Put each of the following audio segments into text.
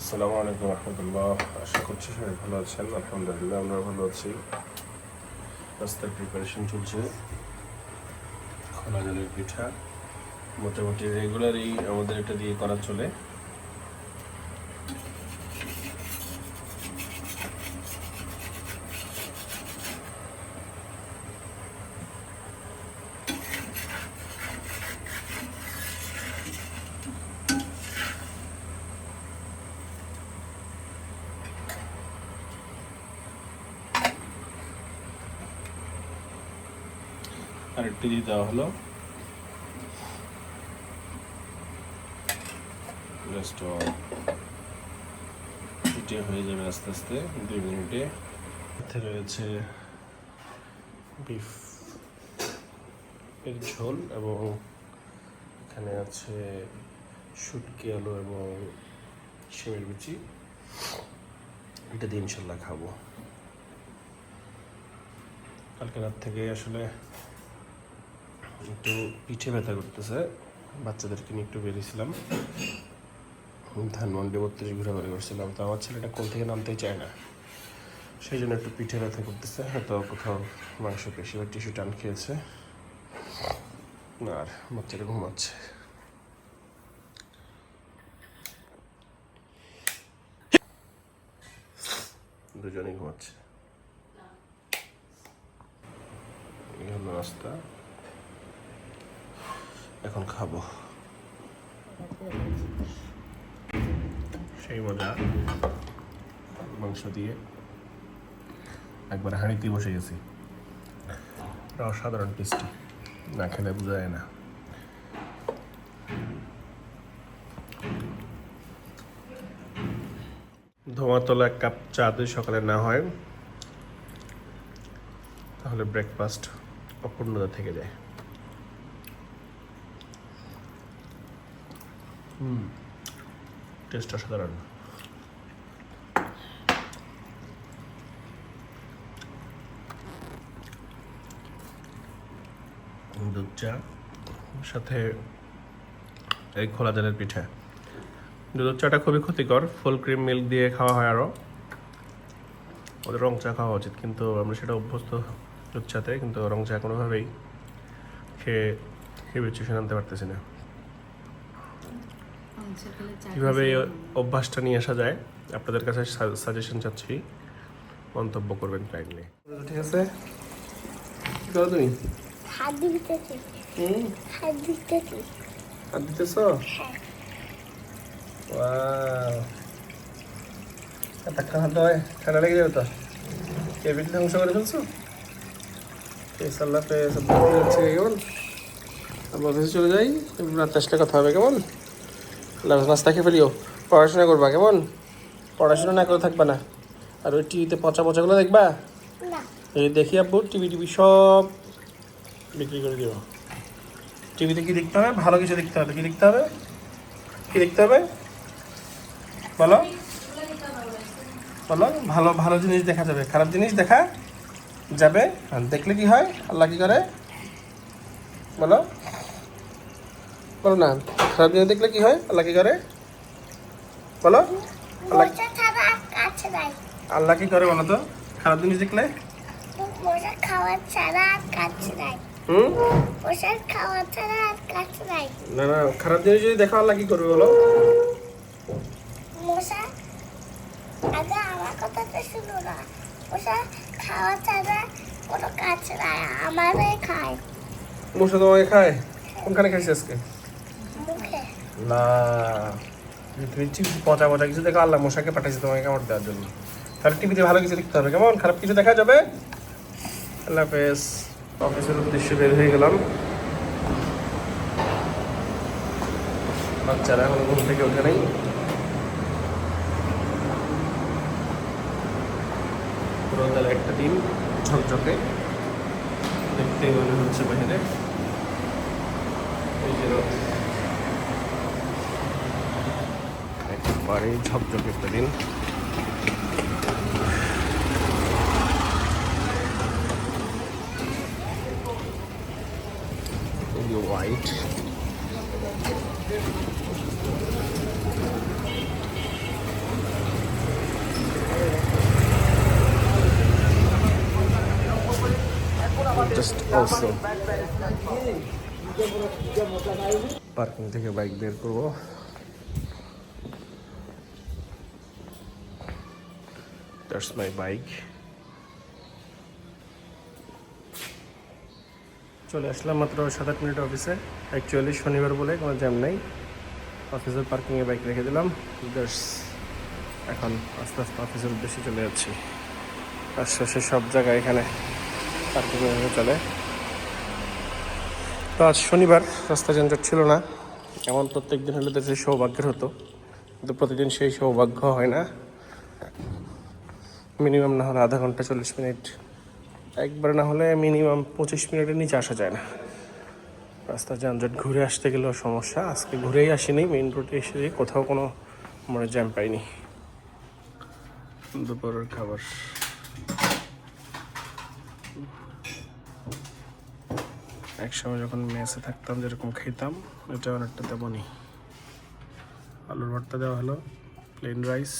আসসালামু আলাইকুম রহমতুল্লাহ। আশা করছি সবাই ভালো আছেন। আলহামদুলিল্লাহ আমরা ভালো আছি। রাস্তার প্রিপারেশন চলছে। খোলা জলের পিঠা। মোটামুটি রেগুলারই আমাদের এটা দিয়ে করা চলে। আর একটি দিয়ে দেওয়া হলো। পিঠে হয়ে যাবে আস্তে আস্তে, দুই মিনিটে। রয়েছে বিফ এর ঝোল এবং এখানে আছে শুটকি, আলু এবং শিমের বিচি। এটা দিয়ে ইনশাল্লাহ খাব। কালকে রাত থেকে আসলে একটু পিঠে ব্যথা করতেছে। বাচ্চাদেরকে নিয়ে একটু বেরিয়েছিলাম। ধানমন্ডি বত্রিশ ঘোরাঘুরি করছিলাম তো আমার ছেলেটা কোল থেকে নামতেই চায় না। সেই জন্য একটু পিঠে ব্যথা করতেছে। হয়তো কোথাও মাংস, পেশি বা টিস্যু টান খেয়েছে। আর বাচ্চাটা ঘুমাচ্ছে। দুজনেই ঘুমাচ্ছে। এই হলো রাস্তা। এখন খাব। সেই মজা। মাংস দিয়ে একবার হাঁড়িতে বসে গেছি। অসাধারণ টেস্টি না খেলে বোঝা যায় না। ধোঁয়াতলা এক কাপ চা যদি সকালে না হয় তাহলে ব্রেকফাস্ট অপূর্ণতা থেকে যায়। টেস্ট অসাধারণ দুধ চা, সাথে এই খোলা জলের পিঠা। দুধ চাটা খুবই ক্ষতিকর ফুল ক্রিম মিল্ক দিয়ে খাওয়া হয় আরও ওদের রং চা খাওয়া উচিত, কিন্তু আমরা সেটা অভ্যস্ত দুধ চাতে, কিন্তু রং চা কোনোভাবেই খেয়ে হিবিচুশন আনতে পারতেছি না। কীভাবে এই অভ্যাসটা নিয়ে আসা যায় আপনাদের কাছে সাজেশন চাচ্ছি মন্তব্য করবেন কাইন্ডলি ঠিক আছে। কি করো তুমি? হাত দিতেছি। হাত দিতেছি। হাত দিতেছ? হ্যাঁ। ওয়াও। এত হাত দেওয়ায় ঠান্ডা লেগে যাবে তো? টেবিল ধ্বংস করে ফেলছো? আল্লাহ পেস হচ্ছে কেমন? আমরা অফিসে চলে যাই রাত আসলে কথা হবে কেমন? লাঞ্চ নাস্তা খেয়ে ফেলিও। পড়াশোনা করবা কেমন? পড়াশোনা না করে থাকবা না। আর ওই টিভিতে পচা পচাগুলো দেখবা? এই দেখি আব্বু টিভি টিভি সব বিক্রি করে দিও। টিভিতে কি দেখতে হবে? ভালো কিছু দেখতে হবে। কি দেখতে হবে? কি দেখতে হবে? বলো। বলো ভালো ভালো জিনিস দেখা যাবে। খারাপ জিনিস দেখা যাবে। আর দেখলে কি হয়? আল্লাহ কি করে? বলো। বলো না খারাপ জিনিস দেখলে কি হয়? আল্লাহ কি করে? বলো। আল্লাহ কি করে বলো তো? খারাপ জিনিস দেখলে? না না খারাপ জিনিস যদি দেখো আল্লাহ কি করবে বলো? মশা আগে আমার কথা তো শুনো না। মশা খাওয়া ছাড়া কোনো কাজ নাই আমারে খায়। মশা তোমাকে খায়? কোনখানে খাইছে আজকে? না তুমি পচা পচা কিছু দেখো আল্লাহ মশাকে পাঠাইছে, তোমাকে কামড় দেওয়ার জন্য। তাহলে টিভিতে ভালো কিছু দেখতে হবে, কেমন? খারাপ কিছু দেখা যাবে? আল্লাহ হাফেজ। অফিসের উদ্দেশ্যে বের হয়ে গেলাম। বাচ্চারা এখন ঘুম থেকে ওঠে নাই। রোদার একটা দিন ঝকঝকে, দেখতেই মনে হচ্ছে বাহিরে এই যে একেবারে ঝকঝকে একটা দিন। হোয়াইট জাস্ট অসম পার্কিং থেকে বাইক বের করব। দ্যাটস মাই বাইক চলে আসলাম মাত্র সাত আট মিনিট অফিসে। অ্যাকচুয়ালি শনিবার বলে কোনো জ্যাম নেই। অফিসের পার্কিংয়ে বাইক রেখে দিলাম। এখন আস্তে আস্তে অফিসের উদ্দেশ্যে চলে যাচ্ছি। আশেপাশে সব জায়গায় এখানে পার্কিং চলে। তো আজ শনিবার, রাস্তা যানজট ছিল না। এমন প্রত্যেক দিন হলে সেই সৌভাগ্যের হতো। কিন্তু প্রতিদিন সেই সৌভাগ্য হয় না। মিনিমাম না হলে আধা ঘণ্টা চল্লিশ মিনিট। একবার না হলে মিনিমাম পঁচিশ মিনিটের নিচে আসা যায় না। রাস্তা যানজট ঘুরে আসতে গেলেও সমস্যা। আজকে ঘুরেই আসিনি মেইন রোডে এসে কোথাও কোনো মানে জ্যাম পাইনি। দুপুরের খাবার। একসময় যখন মেসে থাকতাম, যেরকম খেতাম, এটা অনেকটা তেমনই। আলুর ভর্তা দেওয়া হলো প্লেন রাইস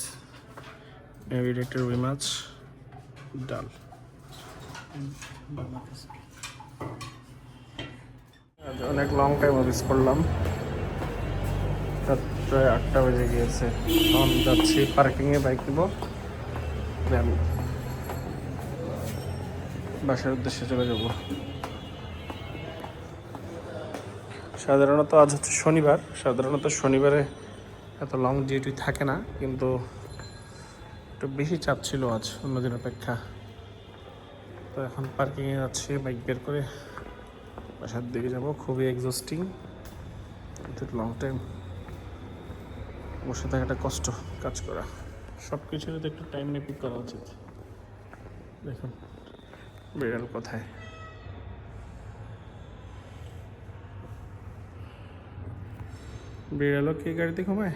মেবি একটু রুই মাছ ডাল অনেক লং টাইম অফিস করলাম। প্রায় আটটা বেজে গিয়েছে। এখন যাচ্ছি পার্কিংয়ে বাইক নেব। দেন বাসার উদ্দেশ্যে চলে যাব। সাধারণত আজ হচ্ছে শনিবার। সাধারণত শনিবারে এত লং ডিউটি থাকে না, কিন্তু একটু বেশি চাপ ছিল আজ অন্যদিন অপেক্ষা। তো এখন পার্কিংয়ে যাচ্ছি বাইক বের করে বাসার দিকে যাব। খুবই এক্সস্টিং লং টাইম বসে থাকাটা কষ্ট কাজ করা। সব কিছুর তো একটু টাইম নিয়ে পিক করা উচিত। দেখুন, বিড়াল কোথায়? বিড়ালও কি গাড়িতে ঘুমায়?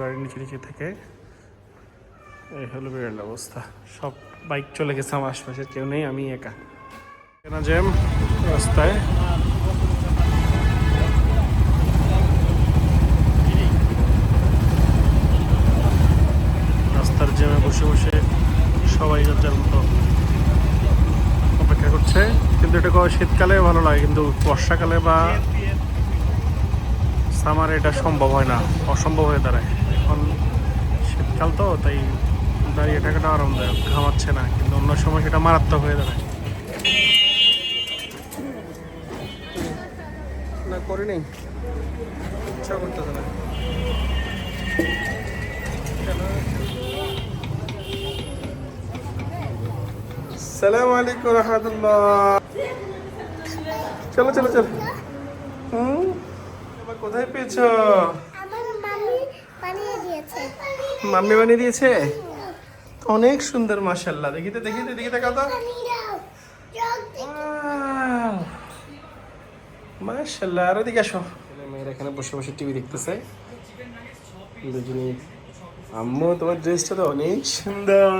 গাড়ির নিচে নিচে থেকে। এই হলো বিড়াল অবস্থা। সব বাইক চলে গেছে, আমার আশপাশে কেউ নেই, আমি একা। কেনা জ্যাম রাস্তায়। রাস্তার জ্যামে বসে বসে সবাই যার মতো অপেক্ষা করছে। কিন্তু এটা শীতকালে ভালো লাগে, কিন্তু বর্ষাকালে বা সামারে এটা সম্ভব হয় না, অসম্ভব হয়ে দাঁড়ায়। এখন শীতকাল তো, তাই দাঁড়িয়ে থাকাটা আরামদায়ক, ঘামাচ্ছে না, কিন্তু অন্য সময় সেটা মারাত্মক হয়ে দাঁড়ায়। না ইচ্ছা সালাম চলো চলো চলো। কোথায় পেয়েছ আমার মামি বানিয়ে দিয়েছে মাম্মি বানিয়ে দিয়েছে। অনেক সুন্দর মাশাল্লাহ দেখিতে দেখিতে দেখিতে কত। মাশাল্লাহ আর ওদিকে আসো। মেয়েরা এখানে বসে বসে টিভি দেখতেছে। দুজনেই আম্মু তোমার ড্রেসটা তো অনেক সুন্দর।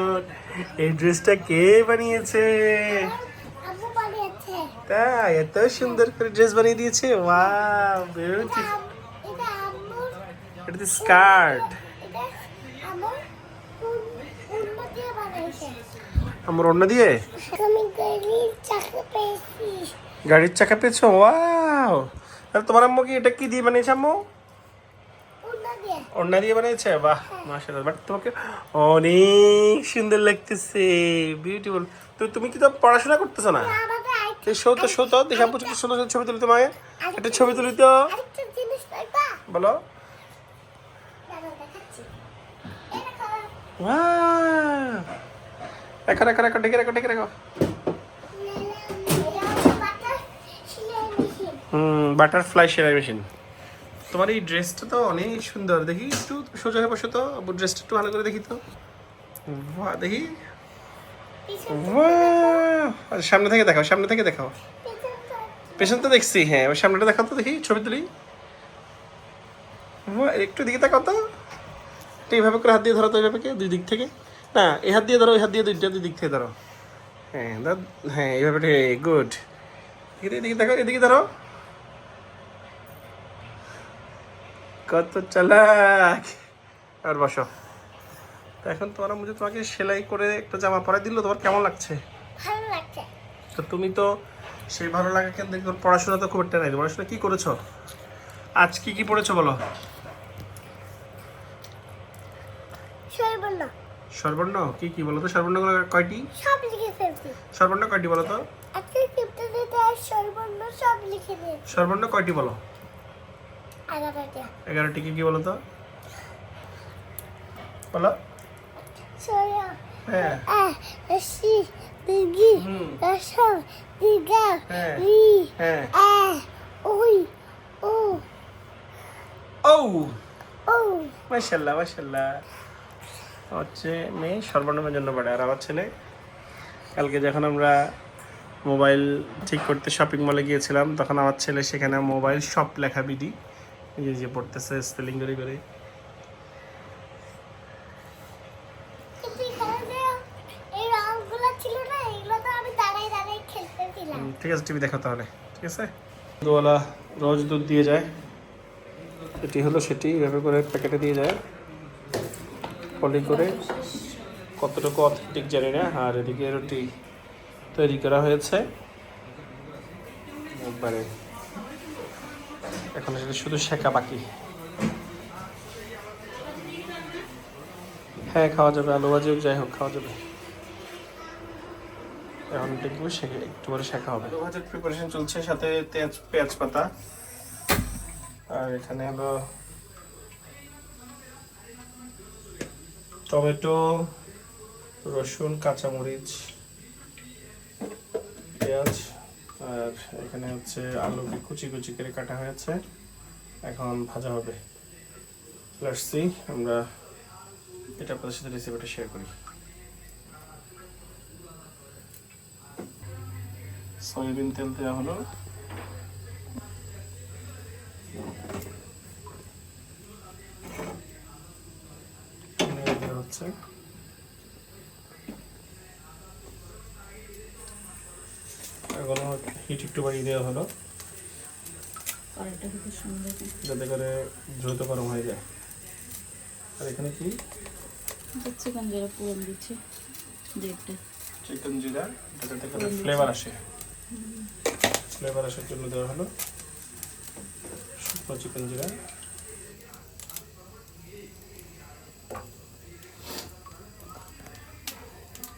এই ড্রেসটা কে বানিয়েছে? তাই এত সুন্দর করে ড্রেস বানিয়ে দিয়েছে। ওয়াও বিউটি এটা স্কার্ট এটা আমার উন্মা দিয়ে বানাইছে আমার অন্য দিয়ে? গাড়ির চাকা পেয়েছ? ওয়াও! তাহলে তোমার আম্মু কি এটা কি দিয়ে বানিয়েছে আম্মু? উন্মা দিয়ে। বানিয়েছে? বাহ মাশাআল্লাহ। বাট তোমাকে অনেক সুন্দর লাগতেছে। বিউটিফুল তো তুমি কি তো পড়াশোনা করতেছো না? শো তো শো তো। দেখে আম্মু সুন্দর সুন্দর ছবি তুলি তোমাকে একটা ছবি তুলি তো। বলো। দাঁড়াও দেখাচ্ছি এটা খাওয়া ওয়াও রেখো রেখো রেখো, ডেকে রেখো ডেকে রেখো। হুম বাটারফ্লাই সেলাই মেশিন তোমার এই ড্রেসটা তো অনেক সুন্দর। দেখি, একটু সোজা হয়ে বসো তো। ড্রেসটা একটু ভালো করে দেখি তো। বাহ, দেখি। সামনে থেকে দেখাও, সামনে থেকে দেখাও। পেছন তো দেখছি হ্যাঁ এবার সামনেটা দেখাও তো দেখি, ছবি তুলি। একটু দিকে তাকাও তো। এইভাবে করে হাত দিয়ে ধরো তো এইভাবে দুই দিক থেকে। না এই হাত দিয়ে ধরো ওই হাত দিয়ে দুইটা দুই দিক থেকে ধরো। হ্যাঁ দাদ- হ্যাঁ এইভাবে গুড এদিকে দেখো এদিকে ধরো। কত চালাক। আর বসো। তো এখন তোমার মুঝে তোমাকে সেলাই করে একটা জামা পরাই দিল তোমার কেমন লাগছে? ভালো লাগছে। তো তুমি তো সেই ভালো লাগা কেন দেখো পড়াশোনা তো খুব একটা নাই। পড়াশোনা কি করেছ? আজ কি কি পড়েছো বলো? সই বলল। সর্বর্ণ কি কি বলো তো সর্বর্ণ কয়টি? সব লিখে ফেলছি। সর্বর্ণ কয়টি বলো তো আজকে দিতে বলল সব লিখে দিয়েছি। সর্বর্ণ কয়টি বলো? এগারোটা। এগারোটি কি কি বলো। তো বলো সয়া হ্যাঁ সি দিগি। রসম দিগা হ্যাঁ। রি হ্যাঁ। আ ওই ও ও ও মাশাল্লাহ মাশাল্লাহ। হচ্ছে মেয়ে সর্বনামের জন্য পড়ে আর আমার ছেলে কালকে যখন আমরা মোবাইল ঠিক করতে শপিং মলে গিয়েছিলাম তখন আমার ছেলে সেখানে মোবাইল শপ লেখা বিধি নিজে যে পড়তেছে স্পেলিং করে করে। ঠিক আছে টিভি দেখো তাহলে ঠিক আছে? দুওয়ালা রোজ দুধ দিয়ে যায়। এটি হলো সেটি এভাবে করে প্যাকেটে দিয়ে যায়। পলি করে কতটুকু অথেন্টিক জানি না, আর এদিকে রুটি তৈরি করা হয়েছে। একবারে এখন সেটা শুধু শেখা বাকি। হ্যাঁ খাওয়া যাবে, আলু ভাজি হোক, যাই হোক, খাওয়া যাবে। এখন দেখব শেখে একটু পরে শেখা হবে। আলু ভাজির প্রিপারেশন চলছে, সাথে তেজ, পেঁয়াজ পাতা। আর এখানে হলো টমেটো, রসুন, কাঁচামরিচ, পেঁয়াজ, আর এখানে হচ্ছে আলুকে কুচি কুচি করে কাটা হয়েছে। এখন ভাজা হবে। আসছি আমরা এটা আপনাদের সাথে রেসিপিটা শেয়ার করি। সয়াবিন তেল দেওয়া হলো। দেওয়া হিট একটু বাড়িয়ে দেওয়া হলো। যাতে করে দ্রুত গরম হয়ে যায়। আর এখানে কি? চিকেন যেটা পুরন দিচ্ছে ডেটটা চিকেন জিরা যাতে করে ফ্লেভার আসে। ফ্লেভার আসার জন্য দেওয়া হলো শুকনো চিকেন জিরা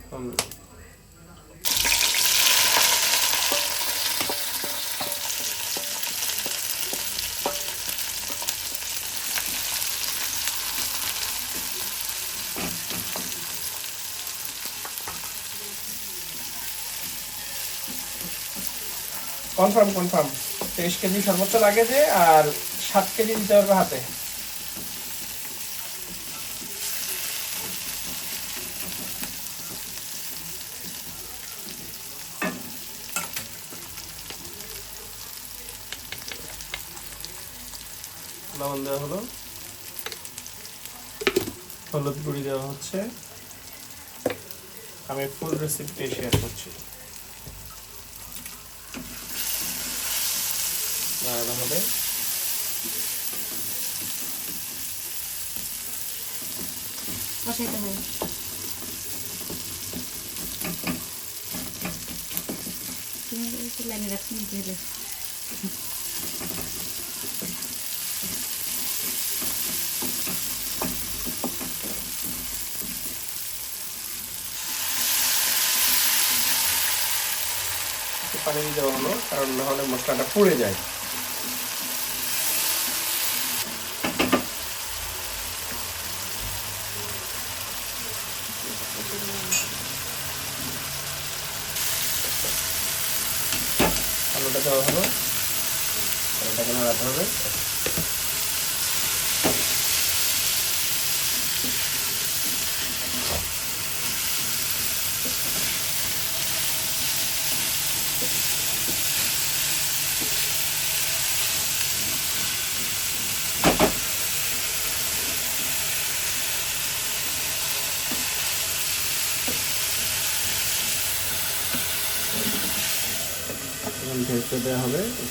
হুম। কনফার্ম কনফার্ম তেইশ কেজি সর্বোচ্চ লাগে যে, আর সাত কেজি দিতে পারবে হাতে। লবণ দেওয়া হলো। হলুদ গুঁড়ি দেওয়া হচ্ছে। আমি ফুল রেসিপিটাই শেয়ার করছি। নাড়ানো হবে। লাইনে রাখছি নিতে হলে। পানি দিয়ে দেওয়া হলো কারণ নাহলে মশলাটা পুড়ে যায়। you.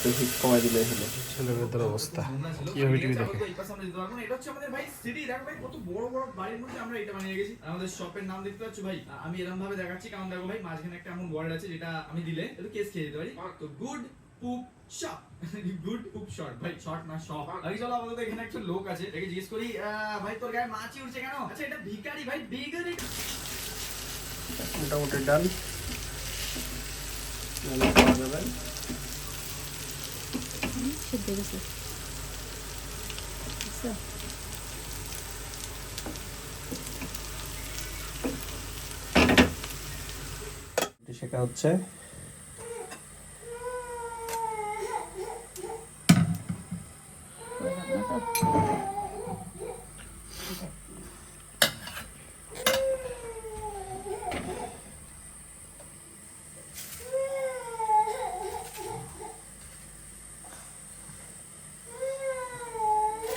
একটু হিট কমাই দিলেই হলো। ছেলের ভেতর অবস্থা। কি টিভি দেখে? এই পাশে আমরা দিতে পারব না। এটা হচ্ছে আমাদের ভাই সিটি দেখো ভাই কত বড় বড় বাড়ির মধ্যে আমরা এটা বানিয়ে গেছি আমাদের শপের নাম দেখতে পাচ্ছ ভাই আমি এরকম ভাবে দেখাচ্ছি কারণ দেখো ভাই মাঝখানে একটা এমন ওয়ার্ড আছে যেটা আমি দিলে একটু কেস খেয়ে যেতে পারি তো good pup shop good pup short ভাই শর্ট না শপ আগে চলো আমাদের এখানে একটা লোক আছে এটাকে জিজ্ঞেস করি ভাই তোর গায়ে মাছি উঠছে কেন আচ্ছা এটা ভিখারি ভাই ভিখারি মোটামুটি ডান যাবে। সিদ্ধ গেছে আচ্ছা শেখা হচ্ছে। Thank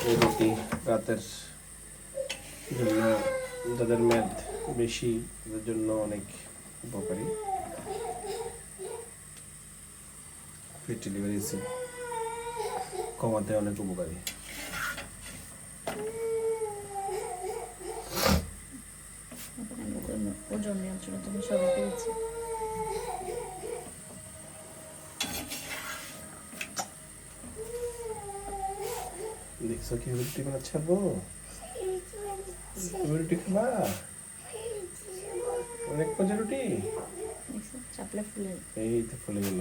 তো এই রুটি রাতের জন্য যাদের মেদ বেশি, তাদের জন্য অনেক উপকারী। ফেটি লিভার কমাতে অনেক উপকারী। ওজন নিয়ন্ত্রণে তুমি সবাই পেয়েছি দেখছ কি রুটি বানাচ্ছে রুটি খাবা অনেক মজা রুটি চাপলে ফুলে এই তো ফুলে গেল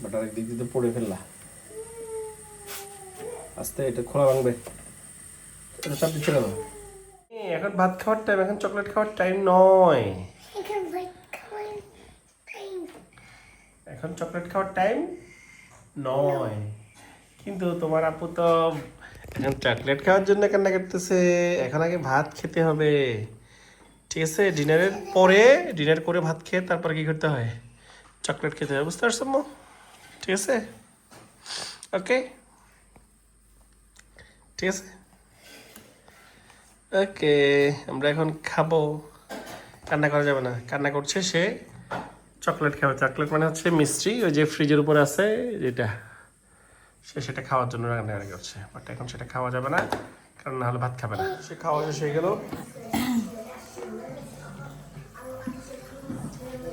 বাট আরেক দিক দিয়ে পড়ে ফেললা আস্তে এটা খোলা ভাঙবে এটা চাপ দিচ্ছে কেন এখন ভাত খাওয়ার টাইম এখন চকলেট খাওয়ার টাইম নয় এখানে ভাই খাওয়াই টাইম এখন চকলেট খাওয়ার টাইম নয়। কিন্তু তোমার আপু তো এখন চকলেট খাওয়ার জন্য কান্না করতেছে। এখন আগে ভাত খেতে হবে। ঠিক আছে, ডিনারের পরে, ডিনার করে ভাত খেয়ে তারপর কি করতে হয়? চকলেট খেতে হবে বুঝতে পারছ? ঠিক আছে? ওকে ঠিক আছে? ওকে আমরা এখন খাব। কান্না করা যাবে না। কান্না করছে সে। চকলেট খাবে চকলেট মানে হচ্ছে মিষ্টি, ওই যে ফ্রিজের উপরে আছে, যেটা সে সেটা খাওয়ার জন্য রান্না করছে। বাট এখন সেটা খাওয়া যাবে না, কারণ না হলে ভাত খাবে না। সে খাওয়া শেষ হয়ে গেল।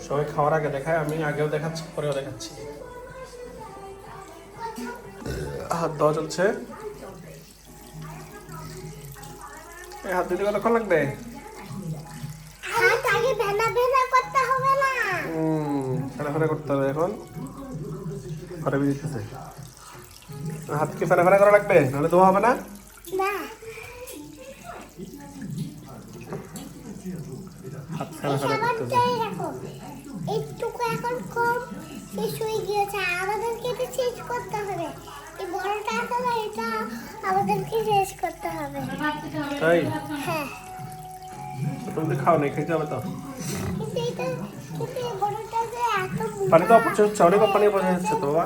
সবাই খাওয়ার আগে দেখায়, আমি আগেও দেখাচ্ছি, পরেও দেখাচ্ছি। হাত দেওয়া চলছে। হাত দিতে কতক্ষণ লাগবে হাত আগে ভেনা ভেনা করতে হবে না হুম ফেনা ফেনা করতে হবে এখন। ঘরে বেরিয়েছে হাত কি ফেনা ফেনা করা লাগবে? নাহলে ধোয়া হবে না? না। হাত ফেনা ফেনা করতে একটুকু এখন কম শেষ হয়ে গিয়েছে। আমাদেরকে এটা শেষ করতে হবে। এই বড়টা আছে এটা আমাদেরকে শেষ করতে হবে। তাই? হ্যাঁ। তুমি তো খাও নাই খেতে হবে তো। পানি তো অপচয় হচ্ছে অনেক পানি অপচয় হচ্ছে তো বাবা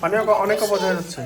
পানি অনেক অপচয় হচ্ছে।